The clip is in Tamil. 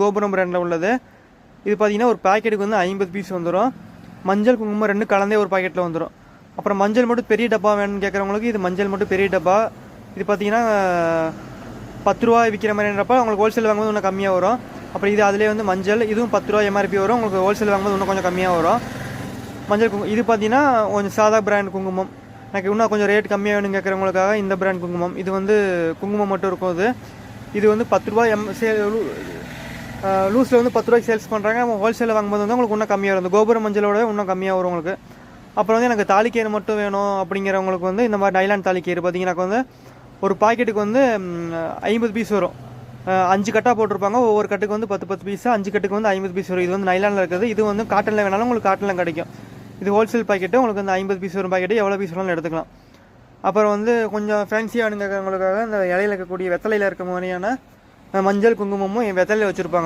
கோபுரம் பிராண்டில் உள்ளது. இது பார்த்தீங்கன்னா ஒரு பாக்கெட்டுக்கு வந்து ஐம்பது பீஸ் வந்துடும் மஞ்சள் குங்குமம் ரெண்டு கலந்தே ஒரு பாக்கெட்டில் வந்துடும் அப்புறம் மஞ்சள் மட்டும் பெரிய டப்பா வேணும்னு கேட்குறவங்களுக்கு இது மஞ்சள் மட்டும் பெரிய டப்பா. இது பார்த்தீங்கன்னா பத்து ரூபா விற்கிற மாதிரின்றப்ப உங்களுக்கு ஹோல்சேல் வாங்கும்போது இன்னும் கம்மியாக வரும். அப்புறம் இது அதிலே வந்து மஞ்சள் இதுவும் பத்து ரூபா எம்ஆர்பி வரும். உங்களுக்கு ஹோல்சேல் வாங்கும்போது இன்னும் கொஞ்சம் கம்மியாக வரும். மஞ்சள் குங்குமம் இது பார்த்தீங்கன்னா கொஞ்சம் சாதா பிராண்ட் குங்குமம். எனக்கு இன்னும் கொஞ்சம் ரேட் கம்மியாக வேணும் கேட்குறவங்களுக்காக இந்த பிராண்ட் குங்குமம். இது வந்து குங்குமம் மட்டும் இருக்கும் இது இது வந்து பத்து ரூபா எம் சே லூஸில் வந்து பத்து ரூபாய்க்கு சேல்ஸ் பண்ணுறாங்க நம்ம ஹோல்சேலில் வாங்கும்போது வந்து உங்களுக்கு இன்னும் கம்மியாக வரும். கோபுர கோபுரம் மஞ்சளோட இன்னும் கம்மியாக வரும் உங்களுக்கு. அப்புறம் வந்து எனக்கு தாலிக்கயிறு மட்டும் வேணும் அப்படிங்கிறவங்களுக்கு வந்து இந்த மாதிரி டைலாண்ட் தாலிக்கயிறு பார்த்தீங்கன்னாக்க வந்து ஒரு பாக்கெட்டுக்கு வந்து ஐம்பது பீஸ் வரும். அஞ்சு கட்டாக போட்டிருப்பாங்க. ஒவ்வொரு கட்டுக்கு வந்து பத்து பத்து பீஸ் அஞ்சு கட்டுக்கு வந்து ஐம்பது பீஸ் வரும். இது வந்து நைலானில் இருக்குது. இது வந்து காட்டனில் வேணாலும் உங்களுக்கு காட்டனில் கிடைக்கும். இது ஹோல்சேல் பாக்கெட்டு உங்களுக்கு வந்து ஐம்பது பீஸ் வரும் பாக்கெட்டு எவ்வளோ பீஸ் வேணாலும் எடுத்துக்கலாம். அப்புறம் வந்து கொஞ்சம் ஃபேன்சியாக இருக்கிறவங்களுக்காக இந்த இலையில இருக்கக்கூடிய வெத்தலையில் இருக்க மாதிரியான மஞ்சள் குங்குமமும் என் வெத்தலையில் வச்சுருப்பாங்க.